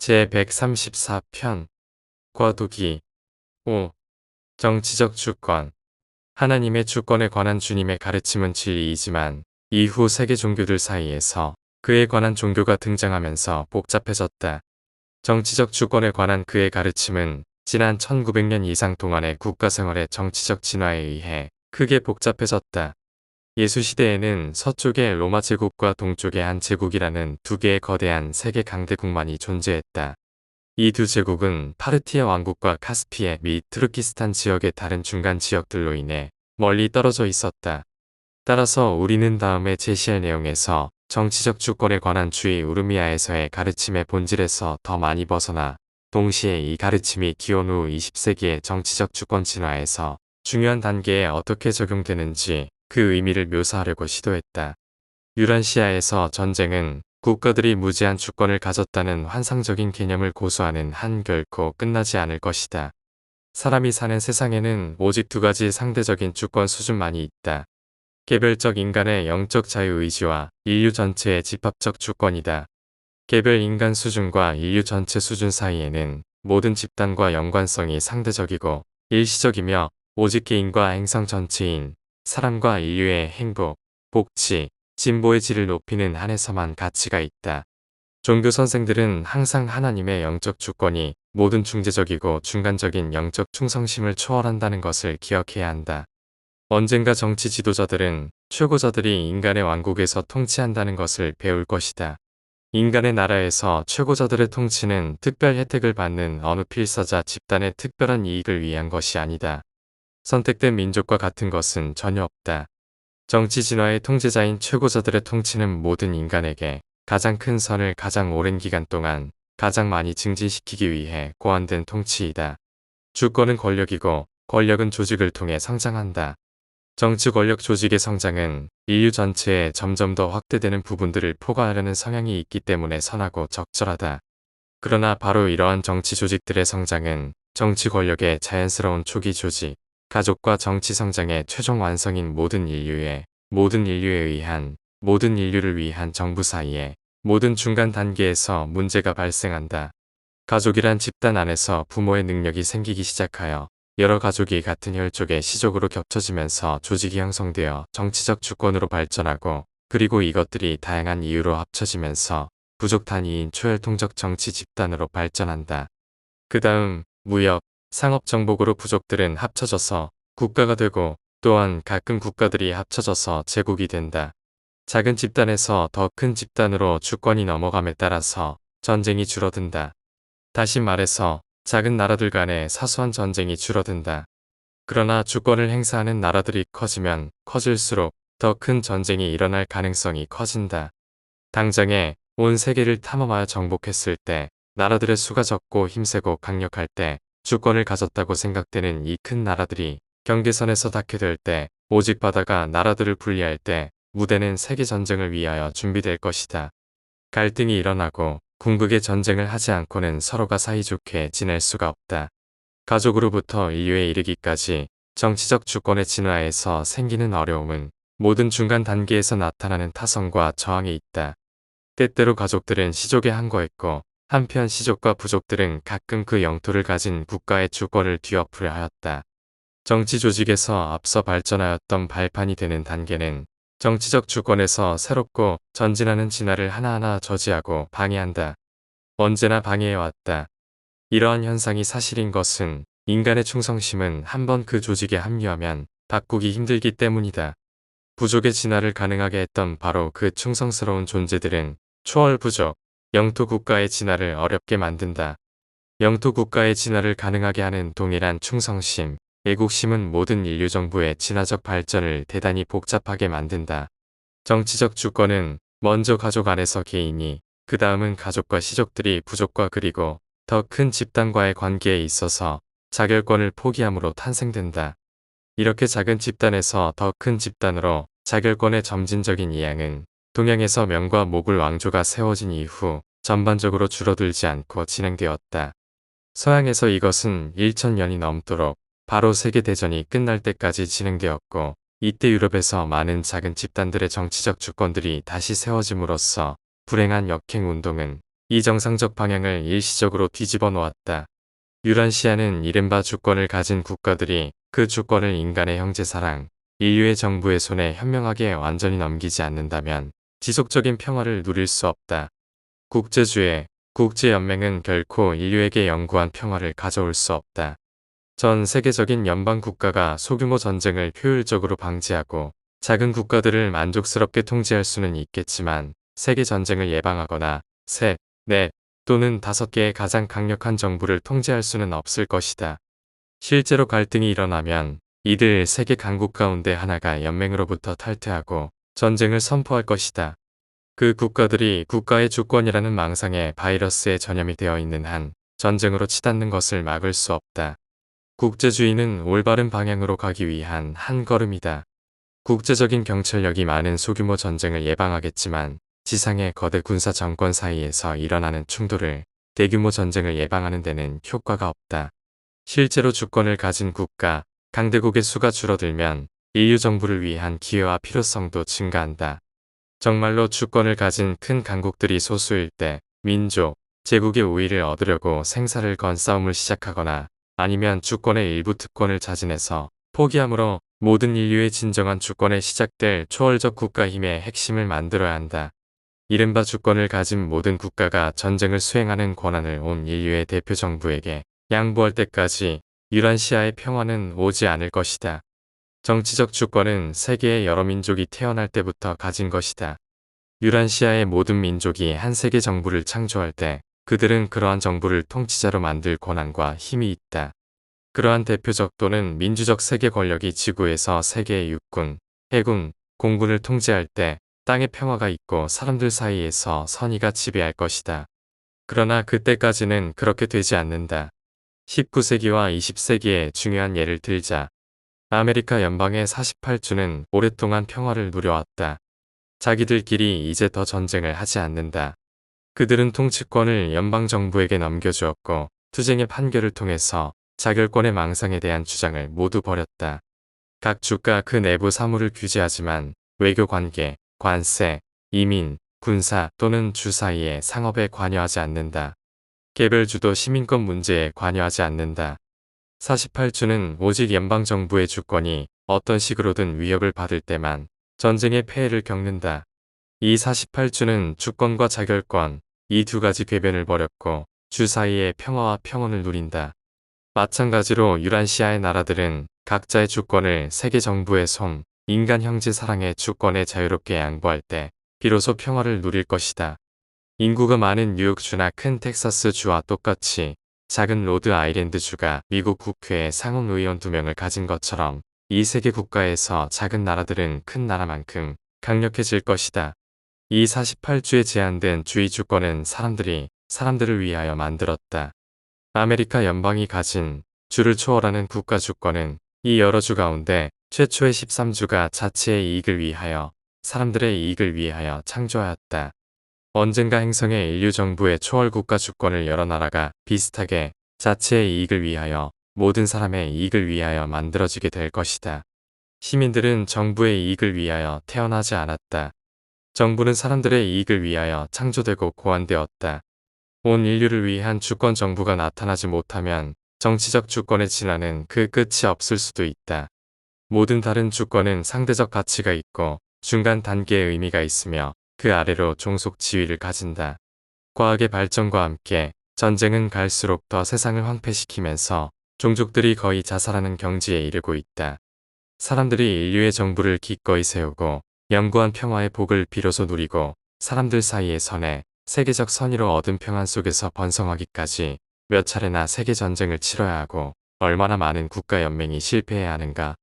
제134편 과도기 5. 정치적 주권 하나님의 주권에 관한 주님의 가르침은 진리이지만 이후 세계 종교들 사이에서 그에 관한 종교가 등장하면서 복잡해졌다. 정치적 주권에 관한 그의 가르침은 지난 1900년 이상 동안의 국가생활의 정치적 진화에 의해 크게 복잡해졌다. 예수 시대에는 서쪽의 로마 제국과 동쪽의 한 제국이라는 두 개의 거대한 세계 강대국만이 존재했다. 이 두 제국은 파르티아 왕국과 카스피해 및 트르키스탄 지역의 다른 중간 지역들로 인해 멀리 떨어져 있었다. 따라서 우리는 다음에 제시할 내용에서 정치적 주권에 관한 주의 우르미아에서의 가르침의 본질에서 더 많이 벗어나 동시에 이 가르침이 기원 후 20세기의 정치적 주권 진화에서 중요한 단계에 어떻게 적용되는지 그 의미를 묘사하려고 시도했다. 유란시아에서 전쟁은 국가들이 무제한 주권을 가졌다는 환상적인 개념을 고수하는 한 결코 끝나지 않을 것이다. 사람이 사는 세상에는 오직 두 가지 상대적인 주권 수준만이 있다. 개별적 인간의 영적 자유의지와 인류 전체의 집합적 주권이다. 개별 인간 수준과 인류 전체 수준 사이에는 모든 집단과 연관성이 상대적이고 일시적이며 오직 개인과 행성 전체인 사람과 인류의 행복, 복지, 진보의 질을 높이는 한에서만 가치가 있다. 종교 선생들은 항상 하나님의 영적 주권이 모든 중재적이고 중간적인 영적 충성심을 초월한다는 것을 기억해야 한다. 언젠가 정치 지도자들은 최고자들이 인간의 왕국에서 통치한다는 것을 배울 것이다. 인간의 나라에서 최고자들의 통치는 특별 혜택을 받는 어느 필사자 집단의 특별한 이익을 위한 것이 아니다. 선택된 민족과 같은 것은 전혀 없다. 정치 진화의 통제자인 최고자들의 통치는 모든 인간에게 가장 큰 선을 가장 오랜 기간 동안 가장 많이 증진시키기 위해 고안된 통치이다. 주권은 권력이고 권력은 조직을 통해 성장한다. 정치 권력 조직의 성장은 인류 전체에 점점 더 확대되는 부분들을 포괄하려는 성향이 있기 때문에 선하고 적절하다. 그러나 바로 이러한 정치 조직들의 성장은 정치 권력의 자연스러운 초기 조직, 가족과 정치 성장의 최종 완성인 모든 인류의 모든 인류에 의한 모든 인류를 위한 정부 사이에 모든 중간 단계에서 문제가 발생한다. 가족이란 집단 안에서 부모의 능력이 생기기 시작하여 여러 가족이 같은 혈족의 시족으로 겹쳐지면서 조직이 형성되어 정치적 주권으로 발전하고 그리고 이것들이 다양한 이유로 합쳐지면서 부족 단위인 초혈통적 정치 집단으로 발전한다. 그 다음 무역, 상업 정복으로 부족들은 합쳐져서 국가가 되고 또한 가끔 국가들이 합쳐져서 제국이 된다. 작은 집단에서 더 큰 집단으로 주권이 넘어감에 따라서 전쟁이 줄어든다. 다시 말해서 작은 나라들 간의 사소한 전쟁이 줄어든다. 그러나 주권을 행사하는 나라들이 커지면 커질수록 더 큰 전쟁이 일어날 가능성이 커진다. 당장에 온 세계를 탐험하여 정복했을 때 나라들의 수가 적고 힘세고 강력할 때 주권을 가졌다고 생각되는 이 큰 나라들이 경계선에서 닿게 될 때 오직 바다가 나라들을 분리할 때 무대는 세계 전쟁을 위하여 준비될 것이다. 갈등이 일어나고 궁극의 전쟁을 하지 않고는 서로가 사이좋게 지낼 수가 없다. 가족으로부터 인류에 이르기까지 정치적 주권의 진화에서 생기는 어려움은 모든 중간 단계에서 나타나는 타성과 저항에 있다. 때때로 가족들은 시족에 항거했고 한편 시족과 부족들은 가끔 그 영토를 가진 국가의 주권을 뒤엎으려 하였다. 정치 조직에서 앞서 발전하였던 발판이 되는 단계는 정치적 주권에서 새롭고 전진하는 진화를 하나하나 저지하고 방해한다. 언제나 방해해왔다. 이러한 현상이 사실인 것은 인간의 충성심은 한번 그 조직에 합류하면 바꾸기 힘들기 때문이다. 부족의 진화를 가능하게 했던 바로 그 충성스러운 존재들은 초월 부족, 영토 국가의 진화를 어렵게 만든다. 영토 국가의 진화를 가능하게 하는 동일한 충성심, 애국심은 모든 인류 정부의 진화적 발전을 대단히 복잡하게 만든다. 정치적 주권은 먼저 가족 안에서 개인이, 그 다음은 가족과 시족들이 부족과 그리고 더 큰 집단과의 관계에 있어서 자결권을 포기함으로 탄생된다. 이렇게 작은 집단에서 더 큰 집단으로 자결권의 점진적인 이양은 동양에서 명과 목을 왕조가 세워진 이후 전반적으로 줄어들지 않고 진행되었다. 서양에서 이것은 1천년이 넘도록 바로 세계대전이 끝날 때까지 진행되었고 이때 유럽에서 많은 작은 집단들의 정치적 주권들이 다시 세워짐으로써 불행한 역행 운동은 이 정상적 방향을 일시적으로 뒤집어 놓았다. 유란시아는 이른바 주권을 가진 국가들이 그 주권을 인간의 형제사랑, 인류의 정부의 손에 현명하게 완전히 넘기지 않는다면 지속적인 평화를 누릴 수 없다. 국제주의, 국제연맹은 결코 인류에게 영구한 평화를 가져올 수 없다. 전 세계적인 연방 국가가 소규모 전쟁을 효율적으로 방지하고 작은 국가들을 만족스럽게 통제할 수는 있겠지만 세계 전쟁을 예방하거나 셋, 넷 또는 다섯 개의 가장 강력한 정부를 통제할 수는 없을 것이다. 실제로 갈등이 일어나면 이들 세계 강국 가운데 하나가 연맹으로부터 탈퇴하고 전쟁을 선포할 것이다. 그 국가들이 국가의 주권이라는 망상에 바이러스에 전염이 되어 있는 한 전쟁으로 치닫는 것을 막을 수 없다. 국제주의는 올바른 방향으로 가기 위한 한 걸음이다. 국제적인 경찰력이 많은 소규모 전쟁을 예방하겠지만 지상의 거대 군사 정권 사이에서 일어나는 충돌을 대규모 전쟁을 예방하는 데는 효과가 없다. 실제로 주권을 가진 국가, 강대국의 수가 줄어들면 인류 정부를 위한 기회와 필요성도 증가한다. 정말로 주권을 가진 큰 강국들이 소수일 때 민족, 제국의 우위를 얻으려고 생사를 건 싸움을 시작하거나 아니면 주권의 일부 특권을 자진해서 포기함으로 모든 인류의 진정한 주권에 시작될 초월적 국가 힘의 핵심을 만들어야 한다. 이른바 주권을 가진 모든 국가가 전쟁을 수행하는 권한을 온 인류의 대표 정부에게 양보할 때까지 유란시아의 평화는 오지 않을 것이다. 정치적 주권은 세계의 여러 민족이 태어날 때부터 가진 것이다. 유란시아의 모든 민족이 한 세계 정부를 창조할 때 그들은 그러한 정부를 통치자로 만들 권한과 힘이 있다. 그러한 대표적 또는 민주적 세계 권력이 지구에서 세계의 육군, 해군, 공군을 통제할 때 땅에 평화가 있고 사람들 사이에서 선의가 지배할 것이다. 그러나 그때까지는 그렇게 되지 않는다. 19세기와 20세기의 중요한 예를 들자. 아메리카 연방의 48주는 오랫동안 평화를 누려왔다. 자기들끼리 이제 더 전쟁을 하지 않는다. 그들은 통치권을 연방정부에게 넘겨주었고 투쟁의 판결을 통해서 자결권의 망상에 대한 주장을 모두 버렸다. 각 주가 그 내부 사무를 규제하지만 외교 관계, 관세, 이민, 군사 또는 주 사이의 상업에 관여하지 않는다. 개별주도 시민권 문제에 관여하지 않는다. 48주는 오직 연방정부의 주권이 어떤 식으로든 위협을 받을 때만 전쟁의 폐해를 겪는다. 이 48주는 주권과 자결권, 이 두 가지 궤변을 버렸고 주 사이의 평화와 평온을 누린다. 마찬가지로 유란시아의 나라들은 각자의 주권을 세계 정부의 손, 인간 형제 사랑의 주권에 자유롭게 양보할 때 비로소 평화를 누릴 것이다. 인구가 많은 뉴욕주나 큰 텍사스 주와 똑같이 작은 로드 아일랜드주가 미국 국회에 상원의원 두 명을 가진 것처럼 이 세계 국가에서 작은 나라들은 큰 나라만큼 강력해질 것이다. 이 48주에 제한된 주의 주권은 사람들이 사람들을 위하여 만들었다. 아메리카 연방이 가진 주를 초월하는 국가 주권은 이 여러 주 가운데 최초의 13주가 자치의 이익을 위하여 사람들의 이익을 위하여 창조하였다. 언젠가 행성의 인류 정부의 초월 국가 주권을 여러 나라가 비슷하게 자치의 이익을 위하여 모든 사람의 이익을 위하여 만들어지게 될 것이다. 시민들은 정부의 이익을 위하여 태어나지 않았다. 정부는 사람들의 이익을 위하여 창조되고 고안되었다. 온 인류를 위한 주권 정부가 나타나지 못하면 정치적 주권의 진화는 그 끝이 없을 수도 있다. 모든 다른 주권은 상대적 가치가 있고 중간 단계의 의미가 있으며 그 아래로 종속 지위를 가진다. 과학의 발전과 함께 전쟁은 갈수록 더 세상을 황폐시키면서 종족들이 거의 자살하는 경지에 이르고 있다. 사람들이 인류의 정부를 기꺼이 세우고 영구한 평화의 복을 비로소 누리고 사람들 사이의 선에 세계적 선의로 얻은 평안 속에서 번성하기까지 몇 차례나 세계 전쟁을 치러야 하고 얼마나 많은 국가 연맹이 실패해야 하는가